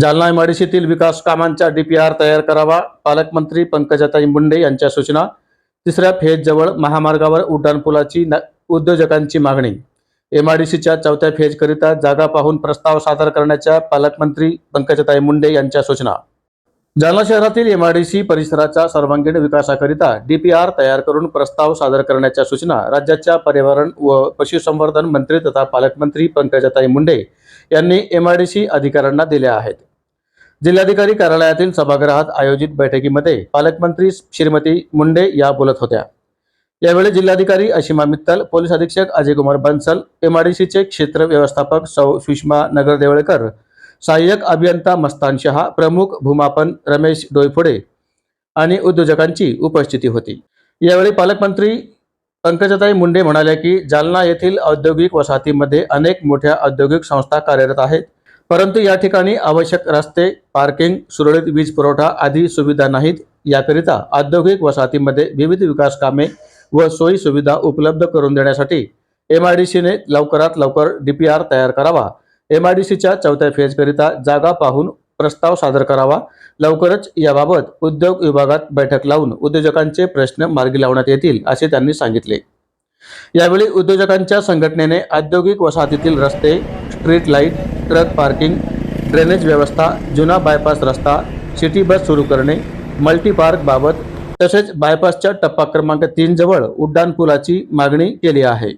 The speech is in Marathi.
जालना एमआयडीसीतील विकास कामांचा डीपीआर तयार करावा. पालकमंत्री पंकजाताई मुंडे यांच्या सूचना. तिसऱ्या फेज जवळ महामार्गावर उड्डाणपुलाची न- उद्योजकांची मागणी. एमआरडीसीच्या चौथ्या फेजकरिता जागा पाहून प्रस्ताव सादर करण्याच्या पालकमंत्री पंकजाताई मुंडे यांच्या सूचना. जालना शहरातील एमआयडीसी परिसराच्या सर्वांगीण विकासाकरिता डीपीआर तयार करून प्रस्ताव सादर करण्याच्या सूचना राज्याच्या पर्यावरण व पशुसंवर्धन मंत्री तथा पालकमंत्री पंकजाताई मुंडे यांनी एमआयडीसी अधिकाऱ्यांना दिल्या आहेत. जिल्हाधिकारी कार्यालयातील सभागृहात आयोजित बैठकीमध्ये पालकमंत्री श्रीमती मुंडे या बोलत होत्या. यावेळी जिल्हाधिकारी अशिमा मित्तल पोलीस अधीक्षक अजयकुमार बन्सल एमआयडीसीचे क्षेत्र व्यवस्थापक सौ सुषमा नगरदेवळकर सहाय्यक अभियंता मस्तान शहा प्रमुख भूमापन रमेश डोयफोडे आणि उद्योजकांची उपस्थिती होती. यावेळी पालकमंत्री पंकजाताई मुंडे म्हणाल्या की जालना येथील औद्योगिक वसाहतीमध्ये अनेक मोठ्या औद्योगिक संस्था कार्यरत आहेत. परंतु या ठिकाणी आवश्यक रस्ते पार्किंग सुरळीत वीज पुरवठा आदी सुविधा नाहीत. याकरिता औद्योगिक वसाहतीमध्ये विविध विकास कामे व सोयी सुविधा उपलब्ध करून देण्यासाठी एम आय डी सीने लवकरात लवकर डी पी आर तयार करावा. एमआयडीसीच्या चौथ्या फेजकरिता जागा पाहून प्रस्ताव सादर करावा. लवकरच याबाबत उद्योग विभागात बैठक लावून उद्योजकांचे प्रश्न मार्गी लावण्यात येतील असे त्यांनी सांगितले. यावेळी उद्योजकांच्या संघटनेने औद्योगिक वसाहतीतील रस्ते street light truck parking drainage व्यवस्था जुना बायपास रस्ता सिटी बस सुरू करणे मल्टीपार्कबाबत बाबत तसेच बायपासच्या टप्पा क्रमांक तीन जवळ उड्डाणपुलाची मागणी केली आहे.